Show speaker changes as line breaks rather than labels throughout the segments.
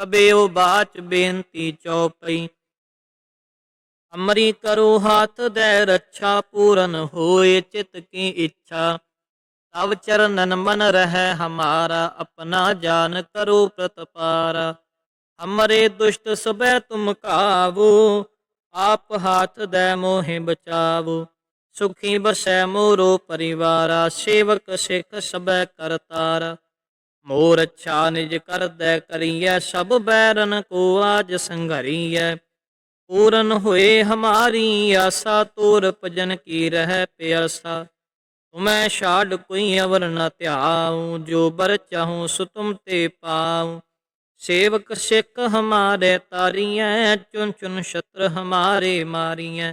ਕਬਿਓ ਬਾਚ ਬੇਨਤੀ ਚਉਪਈ ਅਮਰੀ ਕਰੋ ਹਾਥ ਦੇ ਰੱਛਾ, ਪੂਰਨ ਹੋਏ ਚਿਤ ਕੀ ਇੱਛਾ। ਤਵ ਚਰਨਨ ਮਨ ਰਹਿ ਹਮਾਰਾ, ਆਪਣਾ ਜਾਨ ਕਰੋ ਪ੍ਰਤਪਾਰਾ। ਹਮਰੇ ਦੁਸ਼ਟ ਸਬੈ ਤੁਮ ਕਾਵੋ, ਆਪ ਹਾਥ ਦੇ ਮੋਹਿ ਬਚਾਵੋ। ਸੁਖੀ ਬਸੈ ਮੋਰੋ ਪਰਿਵਾਰਾ, ਸੇਵਕ ਸਿੱਖ ਸਬੈ ਕਰਤਾਰਾ। ਮੋਰ ਅੱਛਾ ਨਿਜ ਕਰਦੈ ਕਰੀਐ, ਸਭ ਬੈਰਨ ਕੋ ਆਜ ਸੰਘਰੀਐ। ਪੂਰਨ ਹੋਏ ਹਮਾਰੀ ਆਸਾ, ਤੋਰ ਭਜਨ ਕੀ ਰਹਿ ਪਿਆਸਾ। ਤੁਮੈ ਛਾੜ ਕੋਈ ਅਵਰ ਨ ਧਿਆਉ, ਜੋ ਬਰ ਚਾਹੂੰ ਸੋ ਤੁਮ ਤੇ ਪਾਉ। ਸੇਵਕ ਸਿੱਖ ਹਮਾਰੇ ਤਾਰੀਐ ਚੁਨ ਚੁਨ ਸ਼ਤਰ ਹਮਾਰੇ ਮਾਰੀਐ।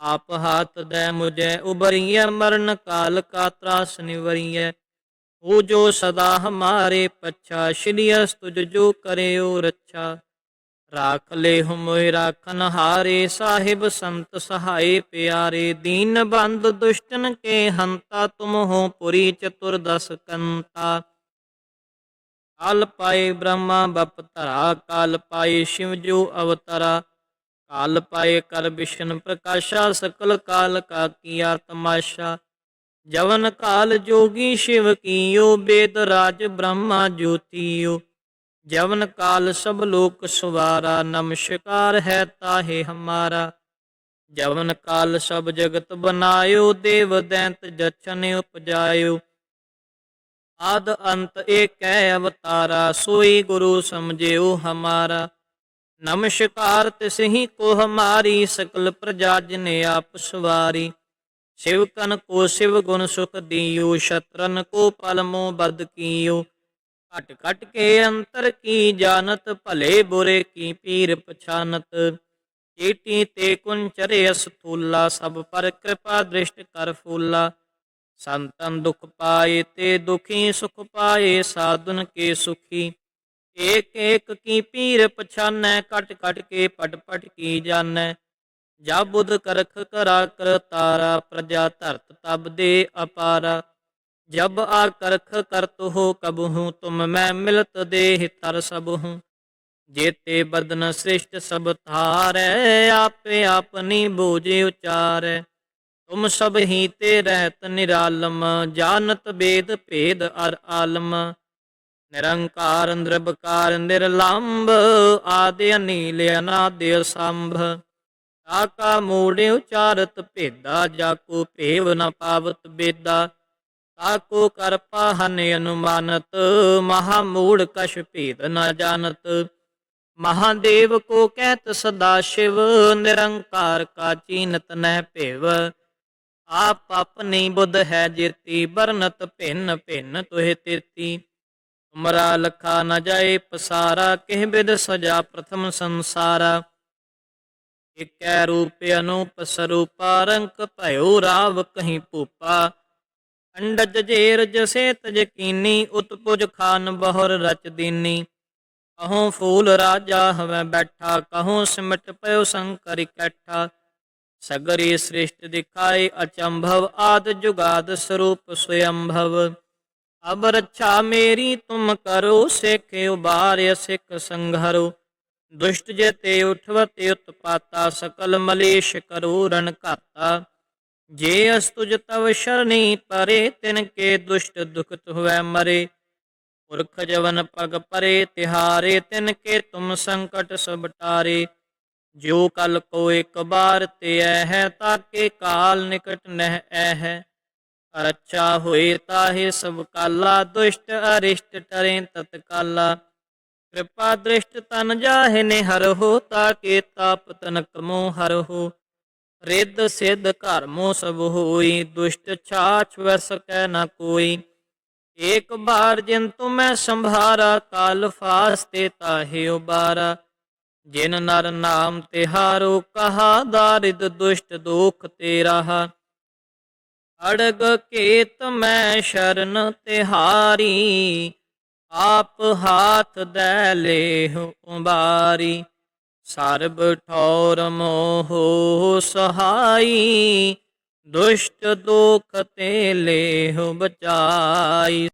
ਆਪ ਹਾਥ ਦੇ ਮੁਝੇ ਉਬਰੀਐ ਮਰਨ ਕਾਲ ਕਾ ਤਰਾਸ ਨਿਵਰੀਐ। ਹੋ ਜੋ ਸਦਾ ਹਮਾਰੇ ਪੱਛਾ, ਸ਼੍ਰੀ ਅਸ ਤੁਜ ਜੋ ਕਰਿਓ ਰੱਛਾ। ਰਾਖ ਲੈ ਹੁਮੋਇ, ਰਾਖਨ ਹਾਰੇ, ਸਾਹਿਬ ਸੰਤ ਸਹਾਏ ਪਿਆਰੇ। ਦੀਨ ਬੰਦ ਦੁਸ਼ਟਨ ਕੇ ਹੰਤਾ, ਤੁਮ ਹੋ ਪੁਰੀ ਚਤੁਰ ਦਸ ਕੰਤਾ। ਕਾਲ ਪਾਏ ਬ੍ਰਹਮਾ, ਬਪ ਧਰਾ, ਕਾਲ ਪਾਏ ਸ਼ਿਵ ਜੋ ਅਵਤਰਾ। ਕਾਲ ਪਾਏ ਕਰ ਵਿਸ਼ਨ ਪ੍ਰਕਾਸ਼ਾ, ਸਕਲ ਕਾਲ ਕਾ ਕੀਆ ਤਮਾਸ਼ਾ ਜਵਨ ਕਾਲ ਜੋਗੀ ਸ਼ਿਵ ਕੀਓ, ਬੇਦ ਰਾਜ ਬ੍ਰਹਮਾ ਜੋਤੀਓ। ਜਵਨ ਕਾਲ ਸਭ ਲੋਕ ਸੁਵਾਰਾ, ਨਮਸਕਾਰ ਹੈ ਤਾਹੇ ਹਮਾਰਾ। ਜਵਨ ਕਾਲ ਸਭ ਜਗਤ ਬਨਾਇਓ, ਦੇਵ ਦੈਂਤ ਜਛਨ ਉਪਜਾਇਓ। ਆਦ ਅੰਤ ਏਕੈ ਅਵਤਾਰਾ, ਸੋਈ ਗੁਰੂ ਸਮਝਿਓ ਹਮਾਰਾ। ਨਮਸਕਾਰ ਤਿਸਹੀ ਕੋ ਹਮਾਰੀ, ਸਕਲ ਪ੍ਰਜਾ ਜਿਨੇ ਆਪ ਸਵਾਰੀ। शिव कन को शिव गुण सुख दियो शत्रन को पलमो बद कियो घट घट के अंतर की जानत भले बुरे की पीर पछानत चेटी ते कुंचरे स्थूला सब पर कृपा दृष्ट कर फूला संतन दुख पाए ते दुखी सुख पाए साधुन के सुखी एक एक की पीर पछानै कट कट के पट पट की जानै ਜਬ ਬੁਧ ਕਰਖ ਕਰਾ ਕਰ ਤਾਰਾ, ਪ੍ਰਜਾ ਧਰਤ ਤਬ ਦੇ ਅਪਾਰਾ। ਜਬ ਆ ਕਰਖ ਕਰਤ ਹੋ ਕਬਹੂ, ਤੁਮ ਮੈਂ ਮਿਲਤ ਦੇਹ ਤਰ ਸਭ ਹੂੰ ਜੇਤੇ ਬਦਨ ਸ੍ਰਿਸ਼ਟ ਸਭ ਥਾਰੈ ਆਪੇ ਆਪਨੀ ਬੋਝੇ ਉਚਾਰੈ। ਤੁਮ ਸਭ ਹੀ ਤੇ ਰਹਿਤ ਨਿਰਾਲਮ, ਜਾਣਤ ਬੇਦ ਭੇਦ ਅਰ ਆਲਮ। ਨਿਰੰਕਾਰ, ਨਿਰਭਕਾਰ, ਨਿਰਲੰਭ, ਆਦਿ ਅਨੀਲ, ਅਨਾਦਿ ਸੰਭ ਆਕਾ ਮੂੜੇ ਉਚਾਰਤ ਭੇਦਾ, ਜਾਕੋ ਭੇਵ ਨ ਪਾਵਤ ਬੇਦਾ। ਤਾਕੋ ਕਰ ਪਾਹਨ ਅਨੁਮਾਨਤ, ਮਹਾ ਮੂੜ ਕਛ ਭੇਦ ਨ ਜਾਣਤ। ਮਹਾਦੇਵ ਕੋ ਕਹਿਤ ਸਦਾ ਸ਼ਿਵ, ਨਿਰੰਕਾਰ ਕਾ ਚੀਨਤ ਨਹਿ ਭੇਵ। ਆਪ ਆਪਨੀ ਬੁੱਧ ਹੈ ਜੇਤੀ ਬਰਨਤ ਭਿੰਨ ਭਿੰਨ ਤੁਹੇ ਤੇਤੀ ਤੁਮਰਾ ਲਖਾ ਨ ਜਾਏ ਪਸਾਰਾ, ਕਿਹ ਬਿਦ ਸਜਾ ਪ੍ਰਥਮ ਸੰਸਾਰਾ। ਇਕੈ ਰੂਪ ਅਨੂਪ ਸਰੂਪਾ ਰੰਕ ਭਇਓ ਰਾਵ ਕਹੀਂ ਭੂਪਾ। ਅੰਡਜ ਜੇਰ ਜਸੇ ਤਜ ਕੀਨੀ, ਉਤਪੁਜ ਖਾਨ ਬਹੁਰ ਰਚ ਦੀਨੀ। ਕਹੋਂ ਫੂਲ ਰਾਜਾ ਹਵੈ ਬੈਠਾ, ਕਹੋ ਸਿਮਟ ਪਇਓ ਸੰਕਰ ਇਕੱਠਾ ਸਗਰੀ ਸ੍ਰਿਸ਼ਟ ਦਿਖਾਏ ਅਚੰਭਵ, ਆਦ ਜੁਗਾਦ ਸਰੂਪ ਸਵਯੰਭਵ। ਅਬ ਰੱਛਾ ਮੇਰੀ ਤੁਮ ਕਰੋ, ਸਿੱਖ ਉਬਾਰਿ ਸਿੱਖ ਸੰਘਰੋ। ਦੁਸ਼ਟ ਜੇ ਤੇ ਉਠਵਤੇ ਉਤਪਾਤਾ, ਸਕਲ ਮਲੇਸ਼ ਕਰੋ ਰਣ ਘਾਤਾ। ਜੇ ਅਸਤੁਜ ਤਵ ਸ਼ਰਣੀ ਪਰੇ, ਤਿਨ ਕੇ ਦੁਸ਼ਟ ਦੁਖਤ ਹੋਵੇ ਮਰੇ। ਪੁਰਖ ਜਵਨ ਪਗ ਪਰੇ, ਤਿਹਾਰੇ, ਤਿਨ ਕੇ ਤੁਮ ਸੰਕਟ ਸਭ ਟਾਰੇ। ਜੋ ਕਲ ਕੋ ਇੱਕ ਬਾਰ ਤੇ ਹੈ ਤਾਕੇ ਕਾਲ ਨਿਕਟ ਨਹਿ ਐ ਅਰਛਾ ਹੋਏ ਤਾਹੇ ਸਭ ਕਾਲਾ, ਦੁਸ਼ਟ ਅਰਿਸ਼ਟ ਟਰੇ ਤਤਕਾਲਾ। ਕਿਰਪਾ ਦ੍ਰਿਸ਼ਟ ਤਨ ਜਾਹੇ ਨੇ ਹਰ ਹੋ ਤਾਕੇ ਤਾਪ ਤਨ ਮੋ ਹਰ ਹੋ ਰਿੱਧ ਸਿੱਧ ਘਰ ਸਭ ਹੋਈ, ਦੁਸ਼ਟ ਛਾਛ ਵੈ ਸਕੈ ਨਾ ਕੋਈ। ਏਕ ਬਾਰ ਜਿਨ ਤੁਮੈ ਸੰਭਾਰਾ, ਕਾਲ ਫਾਸ ਤੇ ਤਾਹੇ ਉਬਾਰਾ। ਜਿਨ ਨਰ ਨਾਮ ਤਿਹਾਰੋ, ਕਹਾ ਦਾਰਿਦ ਦੁਸ਼ਟ ਦੋਖ ਤੇਰਾ। ਅੜਗ ਕੇਤ ਮੈਂ ਸ਼ਰਨ ਤਿਹਾਰੀ ਆਪ ਹਾਥ ਦੈ ਲੇਹੁ ਉਬਾਰੀ ਸਰਬ ਠੌਰ ਮੋਹ ਸਹਾਈ ਦੁਸ਼ਟ ਦੁਖ ਤੇ ਲੇਹੁ ਬਚਾਈ।